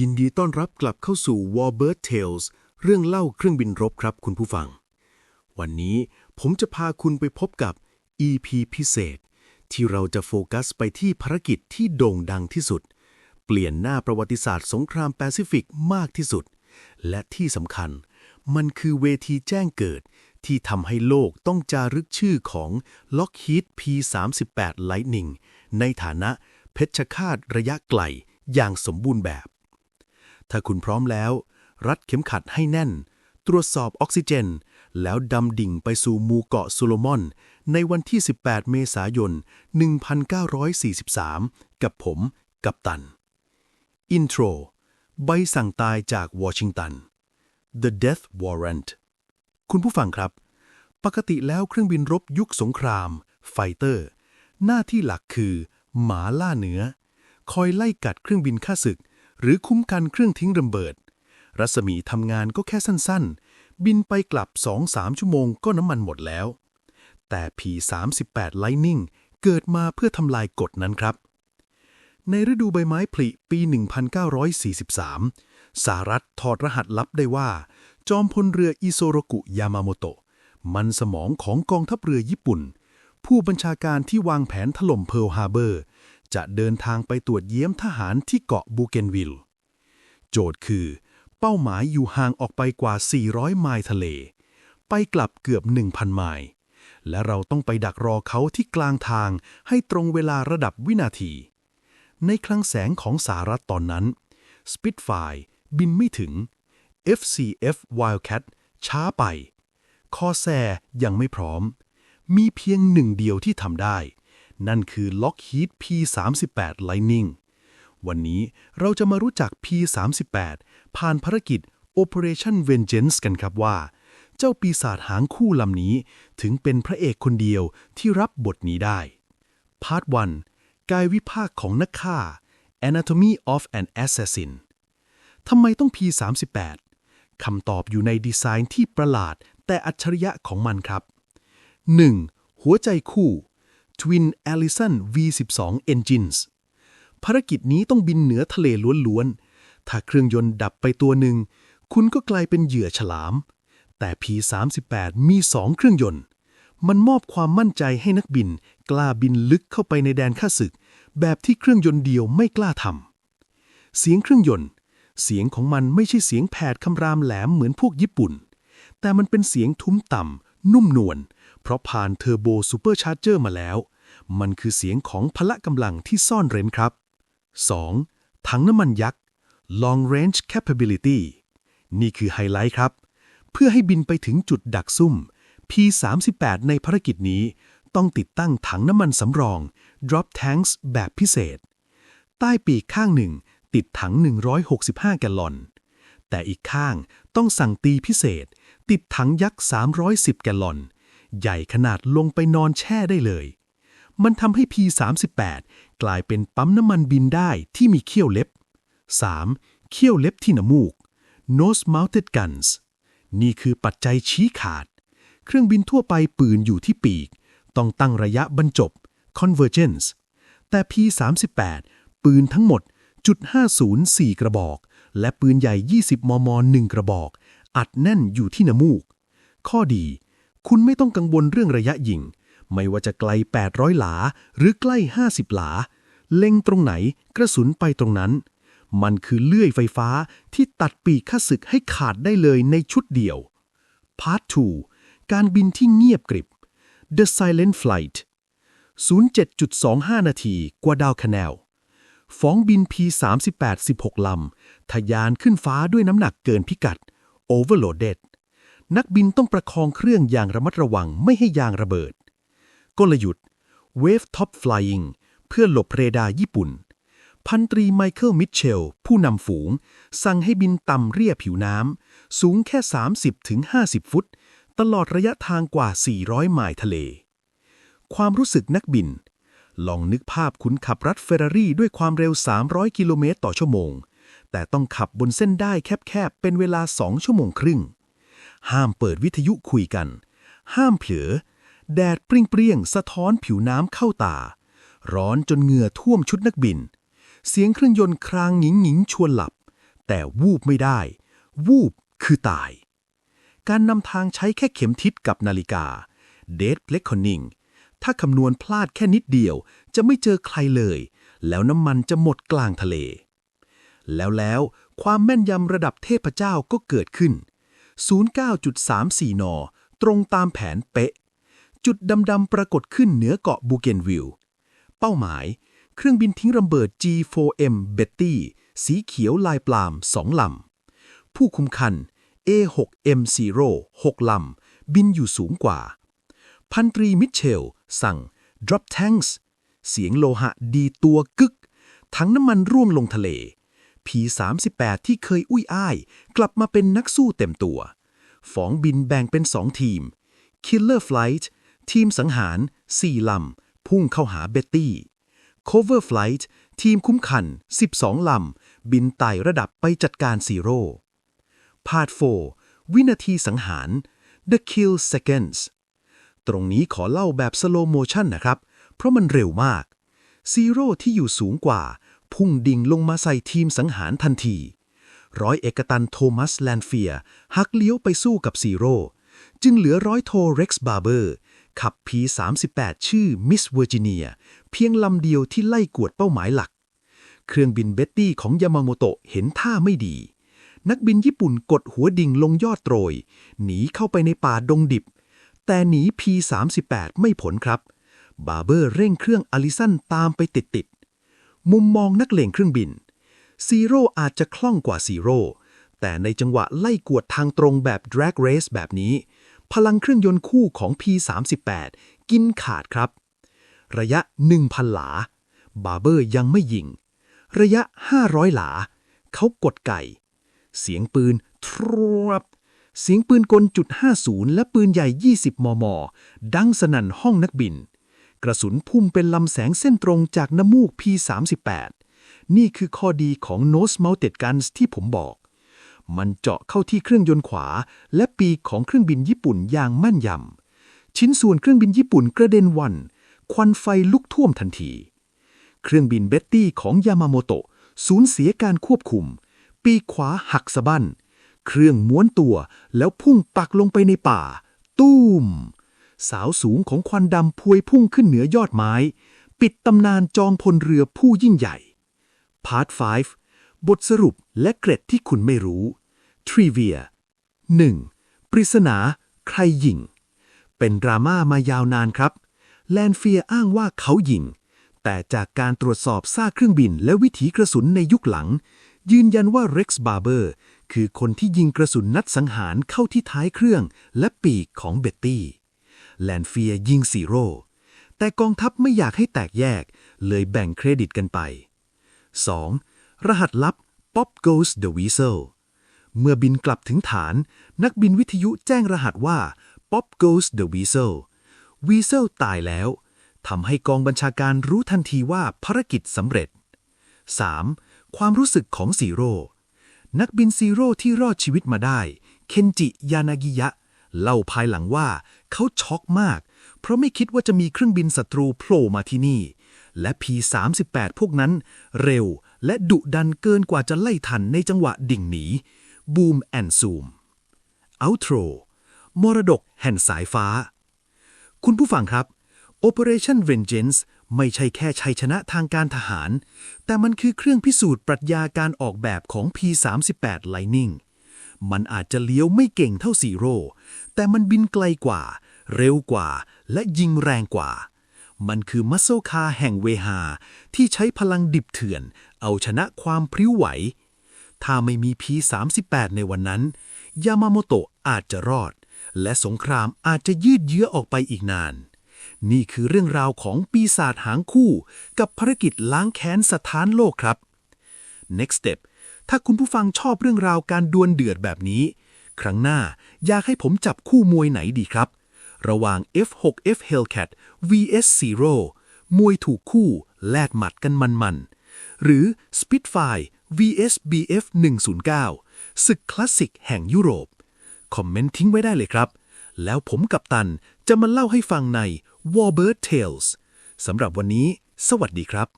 ยินดีต้อนรับกลับเข้าสู่ Warbird Tales เรื่องเล่าเครื่องบินรบครับคุณผู้ฟัง วันนี้ผมจะพาคุณไปพบกับ EP พิเศษ ที่เราจะโฟกัสไปที่ภารกิจที่โด่งดังที่สุด เปลี่ยนหน้าประวัติศาสตร์สงครามแปซิฟิกมากที่สุด และที่สำคัญ มันคือเวทีแจ้งเกิด ที่ทำให้โลกต้องจารึกชื่อของ Lockheed P-38 Lightning ในฐานะเพชฌฆาตระยะไกลอย่างสมบูรณ์แบบ ถ้าคุณพร้อมแล้ว รัดเข็มขัดให้แน่น ตรวจสอบออกซิเจน แล้วดำดิ่งไปสู่หมู่เกาะโซโลมอน ในวันที่ 18 เมษายน 1943 กับผม กัปตัน อินโทร ใบสั่งตายจากวอชิงตัน The Death Warrant คุณผู้ฟังครับ ปกติแล้วเครื่องบินรบยุคสงคราม ไฟเตอร์ หน้าที่หลักคือ หมาล่าเนื้อ คอยไล่กัดเครื่องบินข้าศึก หรือคุ้มกันเครื่องทิ้งระเบิด รัศมีทำงานก็แค่สั้นๆ บินไปกลับ 2-3 ชั่วโมงก็น้ำมันหมดแล้ว แต่ P38 Lightning เกิดมาเพื่อทำลายกฎนั้นครับ ในฤดูใบไม้ผลิปี 1943 สหรัฐถอดรหัสลับได้ว่า จอมพลเรืออิโซโรกุยามาโมโตะมันสมองของกองทัพเรือญี่ปุ่น ผู้บัญชาการที่วางแผนถล่มเพิร์ลฮาร์เบอร์ จะเดินทางไปตรวจเยี่ยมทหารที่เกาะบูเกนวิล โจทย์คือ เป้าหมายอยู่ห่างออกไปกว่า 400 ไมล์ทะเล ไปกลับเกือบ 1,000 ไมล์และเราต้องไปดักรอเขาที่กลางทางให้ตรงเวลาระดับวินาที ในคลังแสงของสหรัฐตอนนั้น Spitfire บินไม่ถึง FCF Wildcat ช้าไป คอแซยังไม่พร้อม มีเพียงหนึ่งเดียวที่ทำได้ นั่นคือ Lockheed P38 Lightning วันนี้เราจะมารู้จัก P38 ผ่านภารกิจ Operation Vengeance กันครับว่า เจ้าปีศาจหางคู่ลำนี้ถึงเป็นพระเอกคนเดียวที่รับบทนี้ได้พาร์ท1กายวิภาคของนักฆ่า Anatomy of an Assassin ทำไมต้อง P38 คำตอบอยู่ในดีไซน์ที่ประหลาดแต่อัจฉริยะของมันครับ 1. หัวใจคู่ Twin Allison V12 Engines ภารกิจนี้ต้องบินเหนือทะเลล้วนๆ ถ้าเครื่องยนต์ดับไปตัวหนึ่ง คุณก็กลายเป็นเหยื่อฉลาม แต่ P38 มี 2 เครื่องยนต์ มันมอบความมั่นใจให้นักบิน กล้าบินลึกเข้าไปในแดนข้าศึก แบบที่เครื่องยนต์เดียวไม่กล้าทำ เสียงเครื่องยนต์ เสียงของมันไม่ใช่เสียงแผดคำรามแหลมเหมือนพวกญี่ปุ่น แต่มันเป็นเสียงทุ้มต่ำนุ่มนวล เพราะผ่านเทอร์โบซูเปอร์ชาร์เจอร์มาแล้ว มันคือเสียงของพละกำลังที่ซ่อนเร้นครับ 2. ถังน้ำมันยักษ์ Long Range Capability นี่คือไฮไลท์ครับ เพื่อให้บินไปถึงจุดดักซุ่ม P38 ในภารกิจนี้ต้องติดตั้งถังน้ำมันสำรอง Drop Tanks แบบพิเศษ ใต้ปีกข้างหนึ่ง ติดถัง 165 แกลลอน แต่อีกข้างต้องสั่งตีพิเศษ ติดถังยักษ์ 310 แกลลอน ใหญ่ขนาดลงไปนอนแช่ได้เลย มันทำให้ P38 กลายเป็นปั๊มน้ำมันบินได้ที่มีเขี้ยวเล็บ 3. เขี้ยวเล็บที่หนมูก Nose Mounted Guns นี่คือปัจจัยชี้ขาด เครื่องบินทั่วไปปืนอยู่ที่ปีก ต้องตั้งระยะบรรจบ Convergence แต่ P38 ปืนทั้งหมดจุด50 4 กระบอก และปืนใหญ่ 20 มม 1 กระบอก อัดแน่นอยู่ที่หนมูก ข้อดี คุณไม่ต้องกังวลเรื่องระยะยิง ไม่ว่าจะไกล 800 หลา หรือใกล้ 50 หลา เล็งตรงไหนกระสุนไปตรงนั้น มันคือเลื่อยไฟฟ้าที่ตัดปีกข้าศึกให้ขาดได้เลยในชุดเดียว Part 2 การบินที่เงียบกริบ The Silent Flight 07.25 นาทีกว่าดาวคะแนลฟองบิน P38 16 ลำ ทะยานขึ้นฟ้าด้วยน้ำหนักเกินพิกัด Overloaded นักบินต้องประคองเครื่องอย่างระมัดระวังไม่ให้ยางระเบิด กลยุทธ์ Wave Top Flying เพื่อหลบเรดาร์ญี่ปุ่น พันตรีไมเคิลมิทเชล ผู้นำฝูง สั่งให้บินต่ำเรียบผิวน้ำ สูงแค่ 30-50 ฟุต ตลอดระยะทางกว่า 400 ไมล์ทะเล ความรู้สึกนักบิน ลองนึกภาพคุณขับรัฐเฟอร์รารี่ด้วยความเร็ว 300 กิโลเมตรต่อชั่วโมง แต่ต้องขับบนเส้นได้แคบๆ เป็นเวลา 2 ชั่วโมงครึ่ง ห้ามเปิดวิทยุคุยกัน ห้ามเผลอ แดดเปรี้ยงๆสะท้อนผิวน้ำเข้าตา ร้อนจนเหงื่อท่วมชุดนักบิน เสียงเครื่องยนต์ครางหงิงหงิงชวนหลับ แต่วูบไม่ได้ วูบคือตาย การนำทางใช้แค่เข็มทิศกับนาฬิกา เดทเล็กคอนนิงถ้าคำนวณพลาดแค่นิดเดียวจะไม่เจอใครเลย แล้วน้ำมันจะหมดกลางทะเล แล้วแล้วความแม่นยำระดับเทพเจ้าก็เกิดขึ้น 09.34 น ตรงตามแผนเป๊ะ จุดดำๆปรากฏขึ้นเหนือเกาะบูเกนวิล เป้าหมาย เครื่องบินทิ้งระเบิด G4M Betty สีเขียวลายปลามสองลำ ผู้คุมคัน A6M0 6ลำ บินอยู่สูงกว่า พันตรีมิเชล สั่ง drop tanks เสียงโลหะดีตัวกึก ทั้งน้ำมันร่วงลงทะเล P38 ที่เคยอุ้ยอ้าย กลับมาเป็นนักสู้เต็มตัว ฝองบินแบ่งเป็นสองทีม Killer Flight ทีมสังหาร4ลำ พุ่งเข้าหาเบตตี้ Cover Flight ทีมคุ้มคัน 12 ลำ บินไต่ระดับไปจัดการซีโร่พาร์ท4วินาทีสังหาร The Kill Seconds ตรงนี้ขอเล่าแบบสโลโมชันนะครับ เพราะมันเร็วมาก ซีโร่ที่อยู่สูงกว่า พุ่งดิ่งลงมาใส่ทีมสังหารทันที ร้อยเอกตันโทมัสแลนเฟียหักเลี้ยวไปสู้กับซีโร่จึงเหลือร้อยโทเร็กซ์บาร์เบอร์ ขับ P38 ชื่อมิสเวอร์จิเนียเพียงลำเดียวที่ไล่กวดเป้าหมายหลัก เครื่องบินเบ็ตตี้ของยามาโมโตะเห็นท่าไม่ดี นักบินญี่ปุ่นกดหัวดิ่งลงยอดโตรย หนีเข้าไปในป่าดงดิบ แต่หนี P38 ไม่ผลครับ บาร์เบอร์เร่งเครื่องอลิสันตามไปติดๆ มุมมองนักเลงเครื่องบิน ซีโร่อาจจะคล่องกว่าซีโร่แต่ในจังหวะไล่กวดทางตรงแบบ drag race แบบนี้ พลังเครื่องยนต์คู่ของ P38 กินขาดครับ ระยะ 1,000 หลา บาร์เบอร์ยังไม่ยิง ระยะ 500 หลา เขากดไก่ เสียงปืนทรวบเสียงปืนกลจุด50 และปืนใหญ่ 20 มม ดังสนั่นห้องนักบิน กระสุนพุ่มเป็นลำแสงเส้นตรงจากน้ำมูก P38 นี่คือข้อดีของ Nose Mounted Guns ที่ผมบอก มันเจาะเข้าที่เครื่องยนต์ขวา และปีกของเครื่องบินญี่ปุ่นอย่างแม่นยำ ชิ้นส่วนเครื่องบินญี่ปุ่นกระเด็นวัน ควันไฟลุกท่วมทันที เครื่องบินเบตตี้ของยามาโมโตะสูญเสียการควบคุม ปีกขวาหักสะบั้น เครื่องม้วนตัวแล้วพุ่งปักลงไปในป่า ตู้ม สาวสูงของควันดำพวยพุ่งขึ้นเหนือยอดไม้ ปิดตำนานจอมพลเรือผู้ยิ่งใหญ่พาร์ท5บทสรุปและเกร็ดที่คุณไม่รู้ Trivia 1. ปริศนาใครยิง เป็นดราม่ามายาวนานครับ แลนเฟียอ้างว่าเขายิง แต่จากการตรวจสอบซากเครื่องบินและวิถีกระสุนในยุคหลัง ยืนยันว่าเร็กซ์บาร์เบอร์คือคนที่ยิงกระสุนนัดสังหารเข้าที่ท้ายเครื่องและปีกของเบ็ตตี้ แลนเฟียยิงซีโร่แต่กองทัพไม่อยากให้แตกแยก เลยแบ่งเครดิตกันไป 2. รหัสลับ Pop Goes the Weasel เมื่อบินกลับถึงฐาน นักบินวิทยุแจ้งรหัสว่า Pop Goes the Weasel Weasel ตายแล้วทำให้กองบัญชาการรู้ทันทีว่าภารกิจสำเร็จ 3. ความรู้สึกของซีโร่นักบินซีโร่ที่รอดชีวิตมาได้ เคนจิยานากิยะ เล่าภายหลังว่าเขาช็อกมาก เพราะไม่คิดว่าจะมีเครื่องบินศัตรูโผล่มาที่นี่ และ P38 พวกนั้น เร็วและดุดันเกินกว่าจะไล่ทันในจังหวะดิ่งหนีบูมแอนซูม Outro มรดกแห่งสายฟ้า คุณผู้ฟังครับ Operation Vengeance ไม่ใช่แค่ชัยชนะทางการทหาร แต่มันคือเครื่องพิสูจน์ปรัชญาการออกแบบของ P38 Lightning มันอาจจะเลี้ยวไม่เก่งเท่าซีโร่แต่มันบินไกลกว่า เร็วกว่า และยิงแรงกว่า มันคือมัสโซคาแห่งเวหา ที่ใช้พลังดิบเถื่อน เอาชนะความพริ้วไหว ถ้าไม่มี P38 ในวันนั้น ยามาโมโตะอาจจะรอด และสงครามอาจจะยืดเยื้อออกไปอีกนาน นี่คือเรื่องราวของปีศาจหางคู่ กับภารกิจล้างแค้นสถานโลกครับ Next Step ถ้าคุณผู้ฟังชอบเรื่องราวการดวลเดือดแบบนี้ ครั้งหน้าอยากให้ผมจับคู่มวยไหนดีครับ ระหว่าง F6F Hellcat vs Zero มวยถูกคู่แลกหมัดกันมันๆ หรือ Spitfire vs BF 109ศึกคลาสสิกแห่งยุโรป คอมเมนต์ทิ้งไว้ได้เลยครับ แล้วผมกับตันจะมาเล่าให้ฟังใน Warbird Tales สำหรับวันนี้ สวัสดีครับ